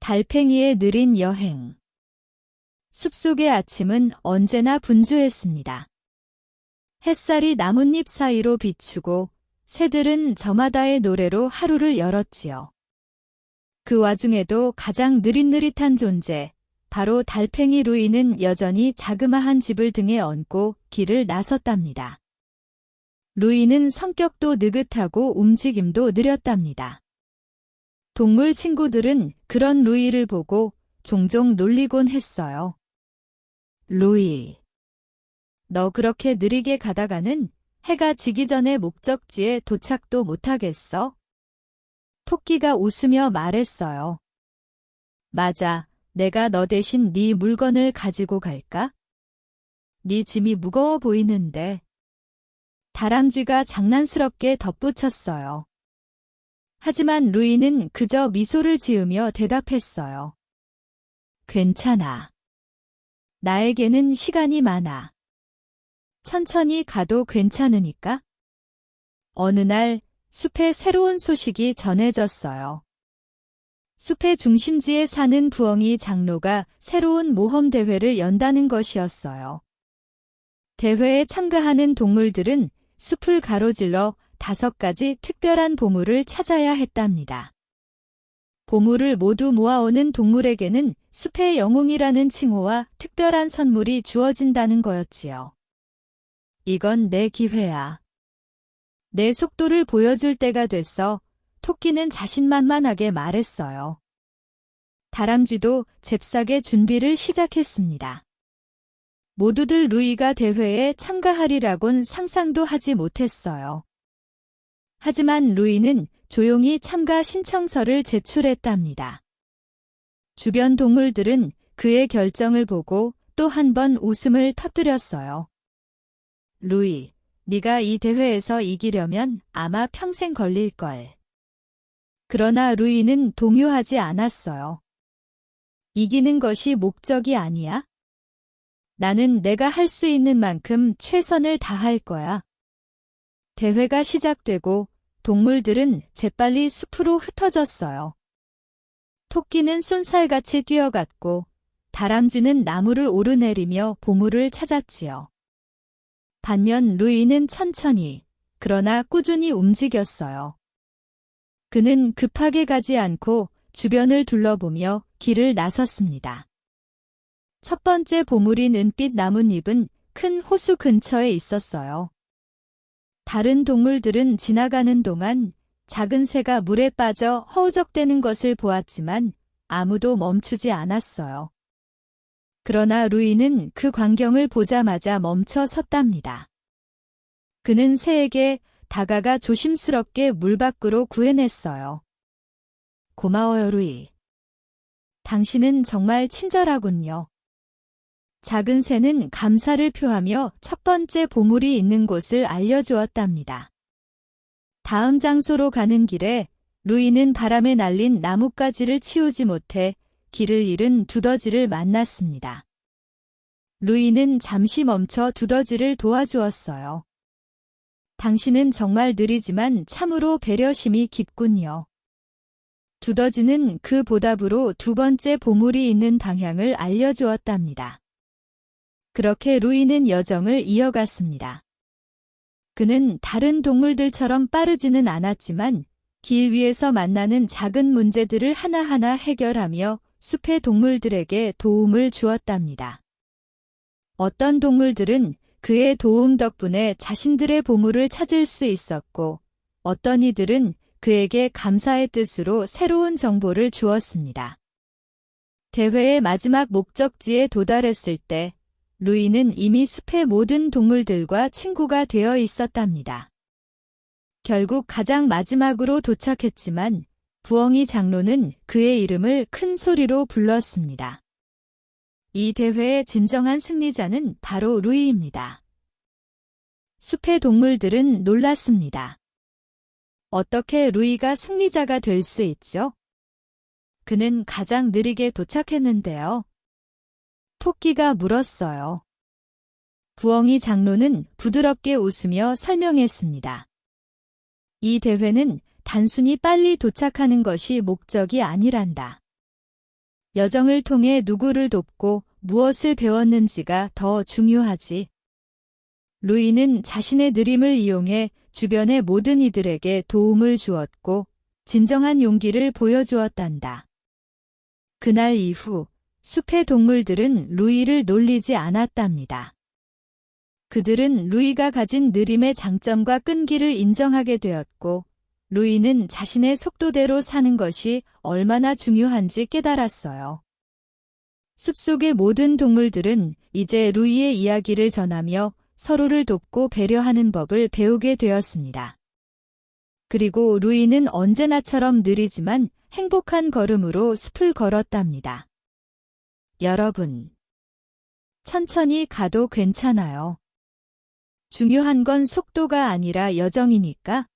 달팽이의 느린 여행. 숲속의 아침은 언제나 분주했습니다. 햇살이 나뭇잎 사이로 비추고 새들은 저마다의 노래로 하루를 열었지요. 그 와중에도 가장 느릿느릿한 존재, 바로 달팽이 루이는 여전히 자그마한 집을 등에 얹고 길을 나섰답니다. 루이는 성격도 느긋하고 움직임도 느렸답니다. 동물 친구들은 그런 루이를 보고 종종 놀리곤 했어요. 루이. 너 그렇게 느리게 가다가는 해가 지기 전에 목적지에 도착도 못하겠어? 토끼가 웃으며 말했어요. 맞아. 내가 너 대신 네 물건을 가지고 갈까? 네 짐이 무거워 보이는데. 다람쥐가 장난스럽게 덧붙였어요. 하지만 루이는 그저 미소를 지으며 대답했어요. 괜찮아. 나에게는 시간이 많아. 천천히 가도 괜찮으니까? 어느 날 숲에 새로운 소식이 전해졌어요. 숲의 중심지에 사는 부엉이 장로가 새로운 모험 대회를 연다는 것이었어요. 대회에 참가하는 동물들은 숲을 가로질러 다섯 가지 특별한 보물을 찾아야 했답니다. 보물을 모두 모아오는 동물에게는 숲의 영웅이라는 칭호와 특별한 선물이 주어진다는 거였지요. 이건 내 기회야. 내 속도를 보여줄 때가 됐어. 토끼는 자신만만하게 말했어요. 다람쥐도 잽싸게 준비를 시작했습니다. 모두들 루이가 대회에 참가하리라곤 상상도 하지 못했어요. 하지만 루이는 조용히 참가 신청서를 제출했답니다. 주변 동물들은 그의 결정을 보고 또 한 번 웃음을 터뜨렸어요. 루이, 네가 이 대회에서 이기려면 아마 평생 걸릴걸. 그러나 루이는 동요하지 않았어요. 이기는 것이 목적이 아니야? 나는 내가 할 수 있는 만큼 최선을 다할 거야. 대회가 시작되고 동물들은 재빨리 숲으로 흩어졌어요. 토끼는 쏜살같이 뛰어갔고 다람쥐는 나무를 오르내리며 보물을 찾았지요. 반면 루이는 천천히, 그러나 꾸준히 움직였어요. 그는 급하게 가지 않고 주변을 둘러보며 길을 나섰습니다. 첫 번째 보물인 은빛 나뭇잎은 큰 호수 근처에 있었어요. 다른 동물들은 지나가는 동안 작은 새가 물에 빠져 허우적대는 것을 보았지만 아무도 멈추지 않았어요. 그러나 루이는 그 광경을 보자마자 멈춰 섰답니다. 그는 새에게 다가가 조심스럽게 물 밖으로 구해냈어요. 고마워요, 루이. 당신은 정말 친절하군요. 작은 새는 감사를 표하며 첫 번째 보물이 있는 곳을 알려주었답니다. 다음 장소로 가는 길에 루이는 바람에 날린 나뭇가지를 치우지 못해 길을 잃은 두더지를 만났습니다. 루이는 잠시 멈춰 두더지를 도와주었어요. 당신은 정말 느리지만 참으로 배려심이 깊군요. 두더지는 그 보답으로 두 번째 보물이 있는 방향을 알려주었답니다. 그렇게 루이는 여정을 이어갔습니다. 그는 다른 동물들처럼 빠르지는 않았지만 길 위에서 만나는 작은 문제들을 하나하나 해결하며 숲의 동물들에게 도움을 주었답니다. 어떤 동물들은 그의 도움 덕분에 자신들의 보물을 찾을 수 있었고 어떤 이들은 그에게 감사의 뜻으로 새로운 정보를 주었습니다. 대회의 마지막 목적지에 도달했을 때 루이는 이미 숲의 모든 동물들과 친구가 되어 있었답니다. 결국 가장 마지막으로 도착했지만 부엉이 장로는 그의 이름을 큰 소리로 불렀습니다. 이 대회의 진정한 승리자는 바로 루이입니다. 숲의 동물들은 놀랐습니다. 어떻게 루이가 승리자가 될 수 있죠? 그는 가장 느리게 도착했는데요. 토끼가 물었어요. 부엉이 장로는 부드럽게 웃으며 설명했습니다. 이 대회는 단순히 빨리 도착하는 것이 목적이 아니란다. 여정을 통해 누구를 돕고 무엇을 배웠는지가 더 중요하지. 루이는 자신의 느림을 이용해 주변의 모든 이들에게 도움을 주었고 진정한 용기를 보여주었단다. 그날 이후 숲의 동물들은 루이를 놀리지 않았답니다. 그들은 루이가 가진 느림의 장점과 끈기를 인정하게 되었고 루이는 자신의 속도대로 사는 것이 얼마나 중요한지 깨달았어요. 숲속의 모든 동물들은 이제 루이의 이야기를 전하며 서로를 돕고 배려하는 법을 배우게 되었습니다. 그리고 루이는 언제나처럼 느리지만 행복한 걸음으로 숲을 걸었답니다. 여러분, 천천히 가도 괜찮아요. 중요한 건 속도가 아니라 여정이니까